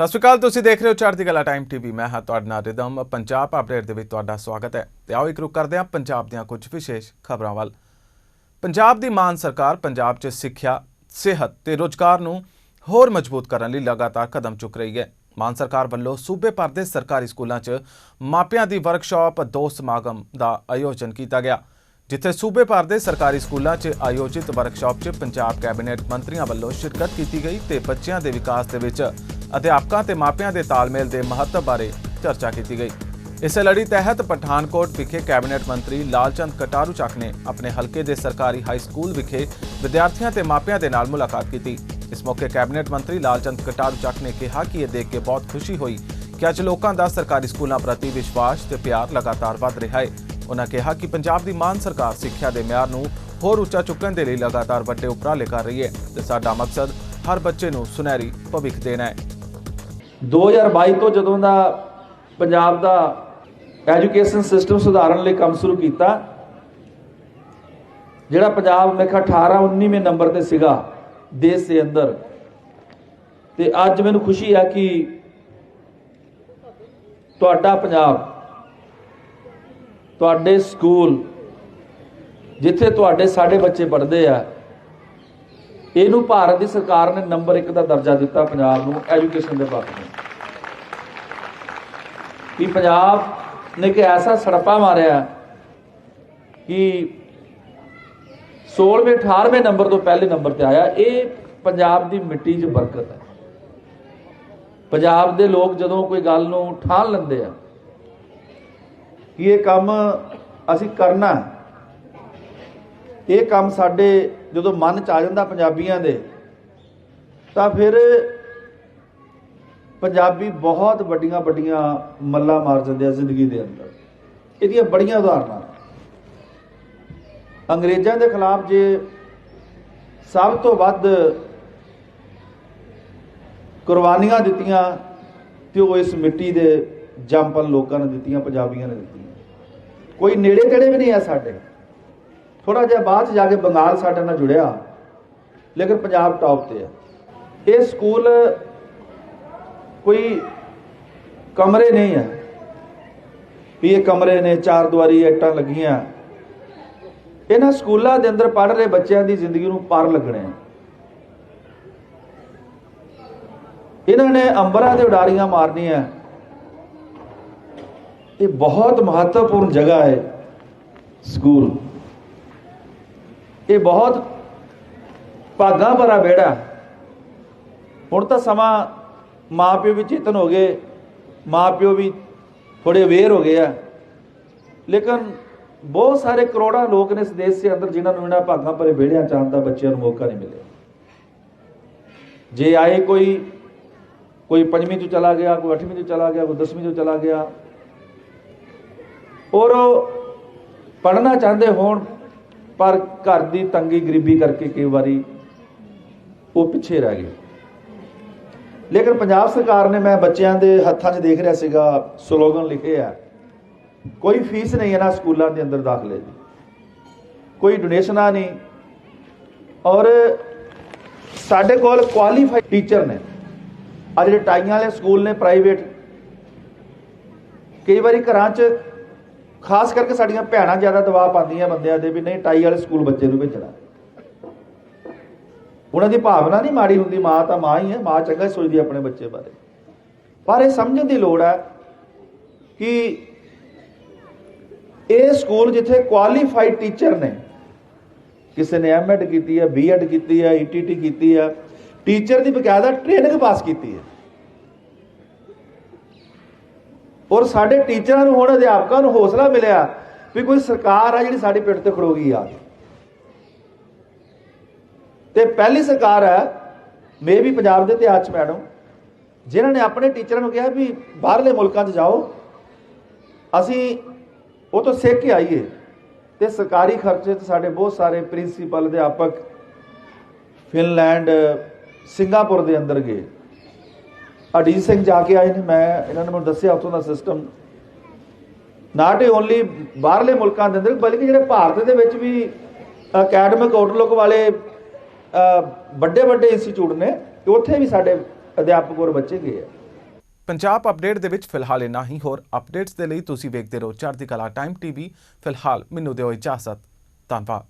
ਸਤਿ ਸ਼੍ਰੀ ਅਕਾਲ, ਤੁਸੀਂ ਦੇਖ ਰਹੇ ਹੋ ਚੜ੍ਹਦੀ ਕਲਾ ਟਾਈਮ ਟੀਵੀ ਮੈਂ ਹਾਂ ਤੁਹਾਡਾ ਨਾਲ ਰਿਦਮ। ਪੰਜਾਬ ਅਪਡੇਟ ਦੇ ਵਿੱਚ ਤੁਹਾਡਾ ਸਵਾਗਤ ਹੈ। ਤੇ ਆਓ ਇੱਕ ਰੁਕ ਕਰਦੇ ਹਾਂ ਪੰਜਾਬ ਦੀਆਂ ਕੁਝ ਵਿਸ਼ੇਸ਼ ਖਬਰਾਂ ਵੱਲ। ਪੰਜਾਬ ਦੀ ਮਾਨ ਸਰਕਾਰ ਪੰਜਾਬ 'ਚ ਸਿੱਖਿਆ, ਸਿਹਤ ਤੇ ਰੋਜ਼ਗਾਰ ਨੂੰ ਹੋਰ ਮਜ਼ਬੂਤ ਕਰਨ ਲਈ ਲਗਾਤਾਰ ਕਦਮ ਚੁੱਕ ਰਹੀ ਹੈ। ਮਾਨ ਸਰਕਾਰ ਵੱਲੋਂ ਸੂਬੇ ਭਰ ਦੇ ਸਰਕਾਰੀ ਸਕੂਲਾਂ 'ਚ ਮਾਪਿਆਂ ਦੀ ਵਰਕਸ਼ਾਪ, ਦੋ ਸਮਾਗਮ ਦਾ ਆਯੋਜਨ ਕੀਤਾ ਗਿਆ, ਜਿੱਥੇ ਸੂਬੇ ਭਰ ਦੇ ਸਰਕਾਰੀ ਸਕੂਲਾਂ 'ਚ ਆਯੋਜਿਤ ਵਰਕਸ਼ਾਪ 'ਚ ਪੰਜਾਬ ਕੈਬਨਿਟ ਮੰਤਰੀਆਂ ਵੱਲੋਂ ਸ਼ਿਰਕਤ ਕੀਤੀ ਗਈ ਤੇ ਬੱਚਿਆਂ ਦੇ ਵਿਕਾਸ ਦੇ ਵਿੱਚ ਅਧਿਆਪਕਾਂ ਤੇ ਮਾਪਿਆਂ ਦੇ ਤਾਲਮੇਲ ਦੇ ਮਹੱਤਵ ਬਾਰੇ ਚਰਚਾ ਕੀਤੀ ਗਈ। ਇਸੇ ਲੜੀ ਤਹਿਤ ਪਠਾਨਕੋਟ ਵਿਖੇ ਕੈਬਨਿਟ ਮੰਤਰੀ ਲਾਲਚੰਦ ਕਟਾਰੂ ਚੱਕ ਨੇ ਆਪਣੇ ਹਲਕੇ ਦੇ ਸਰਕਾਰੀ ਹਾਈ ਸਕੂਲ ਵਿਖੇ ਵਿਦਿਆਰਥੀਆਂ ਤੇ ਮਾਪਿਆਂ ਦੇ ਨਾਲ ਮੁਲਾਕਾਤ ਕੀਤੀ। ਇਸ ਮੌਕੇ ਕੈਬਨਿਟ ਮੰਤਰੀ ਲਾਲਚੰਦ ਕਟਾਰੂ ਚੱਕ ਨੇ ਕਿਹਾ ਕਿ ਇਹ ਦੇਖ ਕੇ ਬਹੁਤ ਖੁਸ਼ੀ ਹੋਈ ਕਿ ਅੱਜ ਲੋਕਾਂ ਦਾ ਸਰਕਾਰੀ ਸਕੂਲਾਂ ਪ੍ਰਤੀ ਵਿਸ਼ਵਾਸ ਤੇ ਪਿਆਰ ਲਗਾਤਾਰ ਵਧ ਰਿਹਾ ਹੈ। ਉਹਨਾਂ ਕਿਹਾ ਕਿ ਪੰਜਾਬ ਦੀ ਮਾਨ ਸਰਕਾਰ ਸਿੱਖਿਆ ਦੇ ਮਿਆਰ ਨੂੰ ਹੋਰ ਉੱਚਾ ਚੁੱਕਣ ਦੇ ਲਈ ਲਗਾਤਾਰ ਵੱਡੇ ਉਪਰਾਲੇ ਕਰ ਰਹੀ ਹੈ ਤੇ ਸਾਡਾ ਮਕਸਦ ਹਰ ਬੱਚੇ ਨੂੰ ਸੁਨਹਿਰੀ ਭਵਿੱਖ ਦੇਣਾ ਹੈ। 2022 ਤੋਂ ਜਦੋਂ ਦਾ ਪੰਜਾਬ ਦਾ ਐਜੂਕੇਸ਼ਨ ਸਿਸਟਮ ਸੁਧਾਰਨ ਲਈ ਕੰਮ ਸ਼ੁਰੂ ਕੀਤਾ, ਜਿਹੜਾ ਪੰਜਾਬ ਮੇਖਾ 18 19ਵੇਂ ਨੰਬਰ ਤੇ ਸੀਗਾ ਦੇਸ਼ ਦੇ ਅੰਦਰ। ਤੇ ਅੱਜ ਮੈਨੂੰ ਖੁਸ਼ੀ ਆ ਕਿ ਤੁਹਾਡਾ ਪੰਜਾਬ, ਤੁਹਾਡੇ ਸਕੂਲ, ਜਿੱਥੇ ਤੁਹਾਡੇ ਸਾਡੇ ਬੱਚੇ ਪੜ੍ਹਦੇ ਆ ਇਹਨੂੰ ਭਾਰਤ ਦੀ ਸਰਕਾਰ ਨੇ ਨੰਬਰ 1 ਦਾ ਦਰਜਾ ਦਿੱਤਾ ਪੰਜਾਬ ਨੂੰ ਐਜੂਕੇਸ਼ਨ ਦੇ ਪੱਖ ਤੋਂ। ਕਿ ਪੰਜਾਬ ਨੇ ਇੱਕ ਐਸਾ ਸੜਪਾ ਮਾਰਿਆ ਕਿ 16ਵੇਂ 18ਵੇਂ ਨੰਬਰ ਤੋਂ ਪਹਿਲੇ ਨੰਬਰ ਤੇ ਆਇਆ। ਇਹ ਪੰਜਾਬ ਦੀ ਮਿੱਟੀ 'ਚ ਬਰਕਤ ਹੈ। ਪੰਜਾਬ ਦੇ ਲੋਕ ਜਦੋਂ ਕੋਈ ਗੱਲ ਨੂੰ ਠਾਣ ਲੈਂਦੇ ਆ ਕਿ ਇਹ ਕੰਮ ਅਸੀਂ ਕਰਨਾ ਹੈ ਇਹ ਕੰਮ ਸਾਡੇ ਜਦੋਂ ਮਨ ਚ ਆ ਜਾਂਦਾ ਪੰਜਾਬੀਆਂ ਦੇ, ਤਾਂ ਫਿਰ ਪੰਜਾਬੀ ਬਹੁਤ ਵੱਡੀਆਂ ਵੱਡੀਆਂ ਮੱਲਾਂ ਮਾਰ ਜਾਂਦੇ ਆ ਜ਼ਿੰਦਗੀ ਦੇ ਅੰਦਰ। ਇਹਦੀਆਂ ਬੜੀਆਂ ਉਦਾਹਰਨਾਂ ਅੰਗਰੇਜ਼ਾਂ ਦੇ ਖਿਲਾਫ ਜੇ ਸਭ ਤੋਂ ਵੱਧ ਕੁਰਬਾਨੀਆਂ ਦਿੱਤੀਆਂ, ਤੇ ਉਹ ਇਸ ਮਿੱਟੀ ਦੇ ਜੰਪਲ ਲੋਕਾਂ ਨੇ ਦਿੱਤੀਆਂ, ਪੰਜਾਬੀਆਂ ਨੇ ਦਿੱਤੀਆਂ। ਕੋਈ ਨੇੜੇ ਤੇੜੇ ਵੀ ਨਹੀਂ ਆ ਸਾਡੇ। ਥੋੜਾ ਜਿਹਾ ਬਾਅਦ 'ਚ ਜਾ ਕੇ ਬੰਗਾਲ ਸਾਡੇ ਨਾਲ ਜੁੜਿਆ। ਲੇਕਿਨ ਪੰਜਾਬ ਟੌਪ ਤੇ ਹੈ ਇਹ ਸਕੂਲ ਕੋਈ ਕਮਰੇ ਨਹੀਂ ਹੈ ਵੀ ਇਹ ਕਮਰੇ ਨੇ, ਚਾਰ ਦੁਆਰੀ ਇੱਟਾਂ ਲੱਗੀਆਂ। ਇਹਨਾਂ ਸਕੂਲਾਂ ਦੇ ਅੰਦਰ ਪੜ੍ਹ ਰਹੇ ਬੱਚਿਆਂ ਦੀ ਜ਼ਿੰਦਗੀ ਨੂੰ ਪਾਰ ਲੱਗਣੇ ਆ। ਇਹਨਾਂ ਨੇ ਅੰਬਰਾਂ ਦੇ ਉਡਾਰੀਆਂ ਮਾਰਨੀਆਂ। ਇਹ ਬਹੁਤ ਮਹੱਤਵਪੂਰਨ ਜਗ੍ਹਾ ਹੈ ਸਕੂਲ। ਇਹ ਬਹੁਤ ਭਾਗਾਂ ਭਰਾ ਬੇੜਾ ਹੁਣ ਤਾਂ ਸਮਾਂ ਮਾਪਿਓ ਵੀ ਚੇਤਨ ਹੋ ਗਏ, ਮਾਪਿਓ ਵੀ ਥੋੜੇ ਅਵੇਅਰ ਹੋ ਗਏ ਆ। ਲੇਕਿਨ ਬਹੁਤ ਸਾਰੇ ਕਰੋੜਾਂ ਲੋਕ ਨੇ ਇਸ ਦੇਸ਼ ਦੇ ਅੰਦਰ ਜਿਨ੍ਹਾਂ ਨੂੰ ਇਹਨਾਂ ਭਾਗਾਂ ਭਰੇ ਬੇੜਿਆਂ ਚਾਹਣ ਦਾ ਬੱਚਿਆਂ ਨੂੰ ਮੌਕਾ ਨਹੀਂ ਮਿਲਿਆ। ਜੇ ਆਏ ਕੋਈ ਕੋਈ ਪੰਜਵੀਂ ਤੋਂ ਚਲਾ ਗਿਆ, ਕੋਈ ਅੱਠਵੀਂ ਤੋਂ ਚਲਾ ਗਿਆ, ਕੋਈ ਦਸਵੀਂ ਤੋਂ ਚਲਾ ਗਿਆ, ਔਰ ਪੜਨਾ ਚਾਹੁੰਦੇ ਹੋਣ ਪਰ ਘਰ ਦੀ ਤੰਗੀ ਗਰੀਬੀ ਕਰਕੇ ਕਈ ਵਾਰੀ ਉਹ ਪਿੱਛੇ ਰਹਿ ਗਏ। ਲੇਕਿਨ ਪੰਜਾਬ ਸਰਕਾਰ ਨੇ ਮੈਂ ਬੱਚਿਆਂ ਦੇ ਹੱਥਾਂ 'ਚ ਦੇਖ ਰਿਹਾ ਸੀਗਾ, ਸਲੋਗਨ ਲਿਖੇ ਆ, ਕੋਈ ਫੀਸ ਨਹੀਂ ਇਹਨਾਂ ਸਕੂਲਾਂ ਦੇ ਅੰਦਰ ਦਾਖਲੇ ਦੀ। ਕੋਈ ਡੋਨੇਸ਼ਨਾਂ ਨਹੀਂ। ਔਰ ਸਾਡੇ ਕੋਲ ਕੁਆਲੀਫਾਈਡ ਟੀਚਰ ਨੇ। ਆ ਜਿਹੜੇ ਟਾਈਆਂ ਵਾਲੇ ਸਕੂਲ ਨੇ ਪ੍ਰਾਈਵੇਟ ਕਈ ਵਾਰੀ ਘਰਾਂ 'ਚ ਖਾਸ ਕਰਕੇ ਸਾਡੀਆਂ ਭੈਣਾਂ ਜ਼ਿਆਦਾ ਦਬਾਅ ਪਾਉਂਦੀਆਂ ਬੰਦਿਆਂ ਦੇ ਵੀ ਨਹੀਂ, ਟਾਈ ਵਾਲੇ ਸਕੂਲ ਬੱਚੇ ਨੂੰ ਭੇਜਣਾ। ਉਹਨਾਂ ਦੀ ਭਾਵਨਾ ਨਹੀਂ ਮਾੜੀ ਹੁੰਦੀ, ਮਾਂ ਤਾਂ ਮਾਂ ਹੀ ਹੈ, ਮਾਂ ਚੰਗਾ ਹੀ ਸੋਚਦੀ ਆਪਣੇ ਬੱਚੇ ਬਾਰੇ। ਪਰ ਇਹ ਸਮਝਣ ਦੀ ਲੋੜ ਹੈ ਕਿ ਇਹ ਸਕੂਲ ਜਿੱਥੇ ਕੁਆਲੀਫਾਈਡ ਟੀਚਰ ਨੇ, ਕਿਸੇ ਨੇ ਐਮਐਡ ਕੀਤੀ ਹੈ ਬੀਐਡ ਕੀਤੀ ਹੈ ਈਟੀਟੀ ਕੀਤੀ ਹੈ ਟੀਚਰ ਦੀ ਬਕਾਇਦਾ ਟ੍ਰੇਨਿੰਗ ਪਾਸ ਕੀਤੀ ਹੈ। ਔਰ ਸਾਡੇ ਟੀਚਰਾਂ ਨੂੰ ਹੁਣ, ਅਧਿਆਪਕਾਂ ਨੂੰ ਹੌਸਲਾ ਮਿਲਿਆ ਵੀ ਕੋਈ ਸਰਕਾਰ ਆ ਜਿਹੜੀ ਸਾਡੇ ਪਿੱਠ ਤੇ ਖੜੋਗੀ ਆ। ਤੇ ਪਹਿਲੀ ਸਰਕਾਰ ਹੈ ਮੇ ਵੀ ਪੰਜਾਬ ਦੇ ਇਤਿਹਾਸ ਚ ਮੈਡਮ ਜਿਨ੍ਹਾਂ ਨੇ ਆਪਣੇ ਟੀਚਰਾਂ ਨੂੰ ਕਿਹਾ ਵੀ ਬਾਹਰਲੇ ਮੁਲਕਾਂ 'ਚ ਜਾਓ, ਅਸੀਂ ਉਹ ਤੋਂ ਸਿੱਖ ਕੇ ਆਈਏ। ਤੇ ਸਰਕਾਰੀ ਖਰਚੇ ਤੇ ਸਾਡੇ ਬਹੁਤ ਸਾਰੇ ਪ੍ਰਿੰਸੀਪਲ, ਅਧਿਆਪਕ ਫਿਨਲੈਂਡ, ਸਿੰਗਾਪੁਰ ਦੇ ਅੰਦਰ ਗਏ। ਅਡੀਜ ਸਿੰਘ ਜਾ ਕੇ ਆਏ ਨੇ, ਮੈਂ ਇਹਨਾਂ ਨੇ ਮੈਨੂੰ ਦੱਸਿਆ ਉੱਥੋਂ ਦਾ ਸਿਸਟਮ ਨਾਟ ਓਨਲੀ ਬਾਹਰਲੇ ਮੁਲਕਾਂ ਦੇ ਅੰਦਰ, ਬਲਕਿ ਜਿਹੜੇ ਭਾਰਤ ਦੇ ਵਿੱਚ ਵੀ ਅਕੈਡਮਿਕ ਆਊਟਲੁੱਕ ਵਾਲੇ ਵੱਡੇ ਵੱਡੇ ਇੰਸਟੀਚਿਊਟ ਨੇ ਉੱਥੇ ਵੀ ਸਾਡੇ ਅਧਿਆਪਕ ਔਰ ਬੱਚੇ ਗਏ ਆ। ਪੰਜਾਬ ਅਪਡੇਟ ਦੇ ਵਿੱਚ ਫਿਲਹਾਲ ਇੰਨਾ ਹੀ। ਹੋਰ ਅਪਡੇਟਸ ਦੇ ਲਈ ਤੁਸੀਂ ਵੇਖਦੇ ਰਹੋ ਚੜ੍ਹਦੀ ਕਲਾ ਟਾਈਮ ਟੀਵੀ ਫਿਲਹਾਲ ਮੈਨੂੰ ਦਿਓ ਇਜਾਜ਼ਤ। ਧੰਨਵਾਦ।